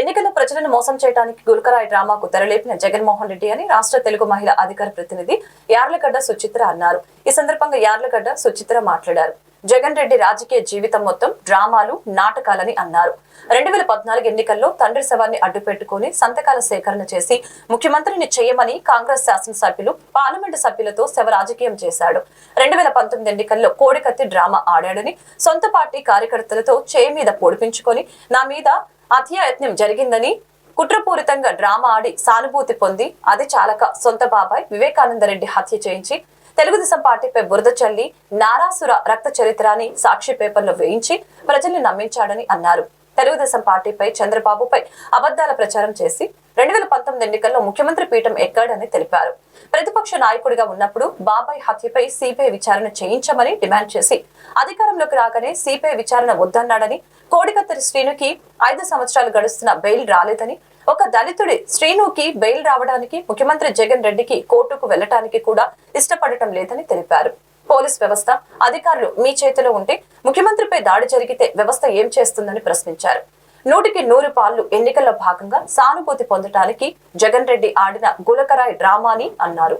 ఎన్నికల్లో ప్రజలను మోసం చేయడానికి గుల్కరాయ్ డ్రామాకు తెరలేపిన జగన్మోహన్ రెడ్డి అని రాష్ట్ర తెలుగు మహిళా అధికార ప్రతినిధి యార్లగడ్డ సుచిత్ర అన్నారు. ఈ సందర్భంగా యార్లగడ్డ సుచిత్ర మాట్లాడారు. జగన్ రెడ్డి రాజకీయ జీవితం మొత్తం డ్రామాలు నాటకాలని అన్నారు. రెండు వేల పద్నాలుగు ఎన్నికల్లో తండ్రి శవాన్ని అడ్డుపెట్టుకుని సంతకాల సేకరణ చేసి ముఖ్యమంత్రిని చేయమని కాంగ్రెస్ శాసనసభ్యులు పార్లమెంటు సభ్యులతో శవ రాజకీయం చేశాడు. రెండు వేల పంతొమ్మిది ఎన్నికల్లో కోడికత్తి డ్రామా ఆడాడని సొంత పార్టీ కార్యకర్తలతో చేయి మీద పొడిపించుకొని నా మీద హత్యాయత్నం జరిగిందని కుట్రపూరితంగా డ్రామా ఆడి సానుభూతి పొంది అది చాలక సొంత బాబాయ్ వివేకానందరెడ్డి హత్య చేయించి తెలుగుదేశం పార్టీపై బురద చల్లి నారాసుర రక్త చరిత్రాన్ని సాక్షి పేపర్లో వేయించి ప్రజల్ని నమ్మించాడని అన్నారు. తెలుగుదేశం పార్టీపై చంద్రబాబుపై అబద్ధాల ప్రచారం చేసి రెండు వేల పంతొమ్మిది ఎన్నికల్లో ముఖ్యమంత్రి పీఠం ఎక్కాడని తెలిపారు. ప్రతిపక్ష నాయకుడిగా ఉన్నప్పుడు బాబాయ్ హత్యపై సిబిఐ విచారణ చేయించమని డిమాండ్ చేసి అధికారంలోకి రాగానే సిబిఐ విచారణ వద్దన్నాడని కోడికత్తరి శ్రీనుకి ఐదు సంవత్సరాలు గడుస్తున్న బెయిల్ రాలేదని ఒక దళితుడి శ్రీనుకి బెయిల్ రావడానికి ముఖ్యమంత్రి జగన్ రెడ్డికి కోర్టుకు వెళ్ళటానికి కూడా ఇష్టపడటం లేదని తెలిపారు. పోలీస్ వ్యవస్థ అధికారులు మీ చేతిలో ఉంటే ముఖ్యమంత్రిపై దాడి జరిగితే వ్యవస్థ ఏం చేస్తుందని ప్రశ్నించారు. నూటికి నూరు పాళ్ళు ఎన్నికల్లో భాగంగా సానుభూతి పొందటానికి జగన్ రెడ్డి ఆడిన గులకరాయ్ డ్రామాని అన్నారు.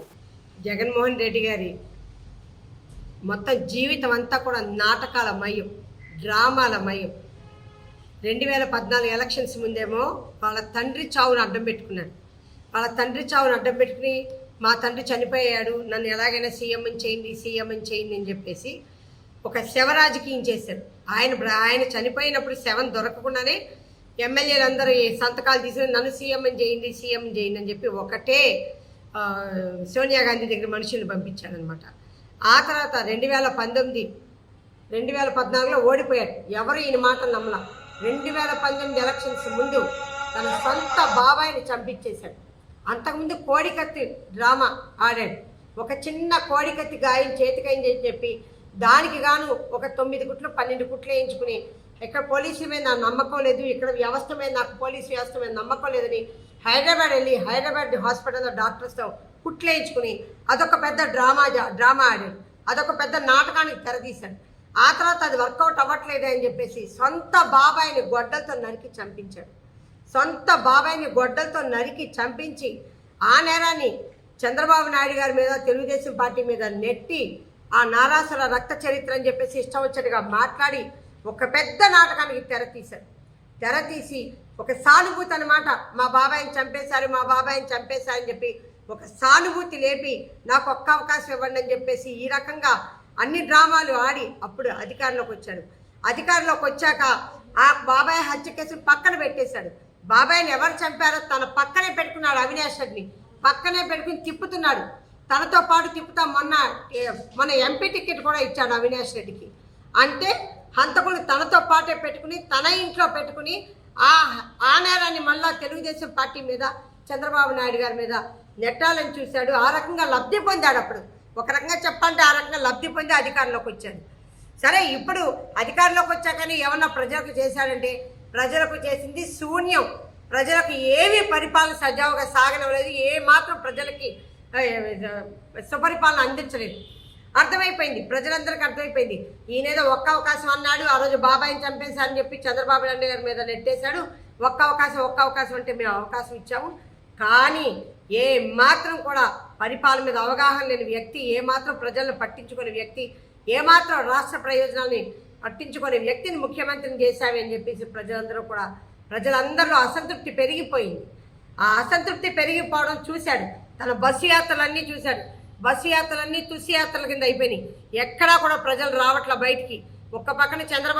జగన్మోహన్ రెడ్డి గారి మొత్తం జీవితం అంతా కూడా నాటకాల మయం డ్రామాల మయం రెండు వేల పద్నాలుగు ఎలక్షన్స్ ముందేమో వాళ్ళ తండ్రి చావును అడ్డం పెట్టుకున్నాడు. వాళ్ళ తండ్రి చావును అడ్డం పెట్టుకుని మా తండ్రి చనిపోయాడు నన్ను ఎలాగైనా సీఎం అని చేయండి సీఎం అని చేయండి అని చెప్పేసి ఒక శవ రాజకీయం చేశారు. ఆయన ఆయన చనిపోయినప్పుడు శవం దొరకకుండానే ఎమ్మెల్యేలు అందరూ సంతకాలు తీసుకుని నన్ను సీఎం అని చేయండి సీఎం చేయండి అని చెప్పి ఒకటే సోనియా గాంధీ దగ్గర మనుషుల్ని పంపించాడనమాట ఆ తర్వాత రెండు వేల పంతొమ్మిది రెండు వేల పద్నాలుగులో ఓడిపోయాడు. ఎవరు ఈయన మాట నమ్మలా. రెండు వేల పంతొమ్మిది ఎలక్షన్స్ ముందు తన సొంత బాబాయిని చంపించేశాడు. అంతకుముందు కోడికత్తి డ్రామా ఆడాడు. ఒక చిన్న కోడికత్తి గాయం చేతికైంది అని చెప్పి దానికి గాను ఒక తొమ్మిది గుట్లు పన్నెండు కుట్లు వేయించుకుని ఇక్కడ పోలీసు మీద నాకు నమ్మకం లేదు ఇక్కడ వ్యవస్థ మీద నాకు పోలీస్ వ్యవస్థ మీద నమ్మకం లేదని హైదరాబాద్ వెళ్ళి హైదరాబాద్ హాస్పిటల్లో డాక్టర్స్తో కుట్లు వేయించుకుని అదొక పెద్ద డ్రామా డ్రామా ఆడాడు. అదొక పెద్ద నాటకానికి తెరదీశాడు ఆ తర్వాత అది వర్కౌట్ అవ్వట్లేదు అని చెప్పేసి సొంత బాబాయిని గొడ్డలతో నరికి చంపించాడు. సొంత బాబాయిని గొడ్డలతో నరికి చంపించి ఆ నేరాన్ని చంద్రబాబు నాయుడు గారి మీద తెలుగుదేశం పార్టీ మీద నెట్టి ఆ నారాసుర రక్త చరిత్ర అని చెప్పేసి ఇష్టం వచ్చినట్టుగా మాట్లాడి ఒక పెద్ద నాటకానికి తెర తీశాడు. తెర తీసి ఒక సానుభూతి అనమాట మా బాబాయిని చంపేశారు మా బాబాయిని చంపేశారని చెప్పి ఒక సానుభూతి లేపి నాకు ఒక్క అవకాశం ఇవ్వండి అని చెప్పేసి ఈ రకంగా అన్ని డ్రామాలు ఆడి అప్పుడు అధికారంలోకి వచ్చాడు. అధికారంలోకి వచ్చాక ఆ బాబాయ్ హత్య కేసు పక్కన పెట్టేశాడు. బాబాయ్ని ఎవరు చంపారో తన పక్కనే పెట్టుకున్నాడు అవినాష్ రెడ్డిని. పక్కనే పెట్టుకుని తిప్పుతున్నాడు. తనతో పాటు తిప్పుతా మొన్న మన మొన్న ఎంపీ టికెట్ కూడా ఇచ్చాడు అవినాష్ రెడ్డికి. అంటే హంతకుడు తనతో పాటే పెట్టుకుని తన ఇంట్లో పెట్టుకుని ఆ ఆ నేరాన్ని మళ్ళా తెలుగుదేశం పార్టీ మీద చంద్రబాబు నాయుడు గారి మీద నెట్టాలని చూశాడు. ఆ రకంగా లబ్ధి పొందాడు అప్పుడు. ఒక రకంగా చెప్పాలంటే ఆ రకంగా లబ్ధి పొంది అధికారంలోకి వచ్చాడు సరే ఇప్పుడు అధికారంలోకి వచ్చాకని ఏమన్నా ప్రజలకు చేశాడంటే ప్రజలకు చేసింది శూన్యం. ప్రజలకు ఏమీ పరిపాలన సజావుగా సాగనవలేదు ఏ మాత్రం ప్రజలకి సుపరిపాలన అందించలేదు. అర్థమైపోయింది ప్రజలందరికీ అర్థమైపోయింది. ఈయనేదో ఒక్క అవకాశం అన్నాడు ఆ రోజు బాబాయిని చంపేశారని చెప్పి చంద్రబాబు నాయుడు గారి మీద నెట్టేశాడు. ఒక్క అవకాశం ఒక్క అవకాశం అంటే మేము అవకాశం ఇచ్చాము. కానీ ఏ మాత్రం కూడా పరిపాలన మీద అవగాహన లేని వ్యక్తి ఏమాత్రం ప్రజలను పట్టించుకునే వ్యక్తి ఏమాత్రం రాష్ట్ర ప్రయోజనాన్ని పట్టించుకునే వ్యక్తిని ముఖ్యమంత్రిని చేశావి అని చెప్పేసి ప్రజలందరూ కూడా ప్రజలందరిలో అసంతృప్తి పెరిగిపోయింది. ఆ అసంతృప్తి పెరిగిపోవడం చూశాడు. తన బస్సు యాత్రలన్నీ చూశాడు. బస్సు యాత్రలన్నీ తుసి యాత్రల కింద అయిపోయినాయి. ఎక్కడా కూడా ప్రజలు రావట్ల బయటికి. ఒక్క పక్కన చంద్రబాబు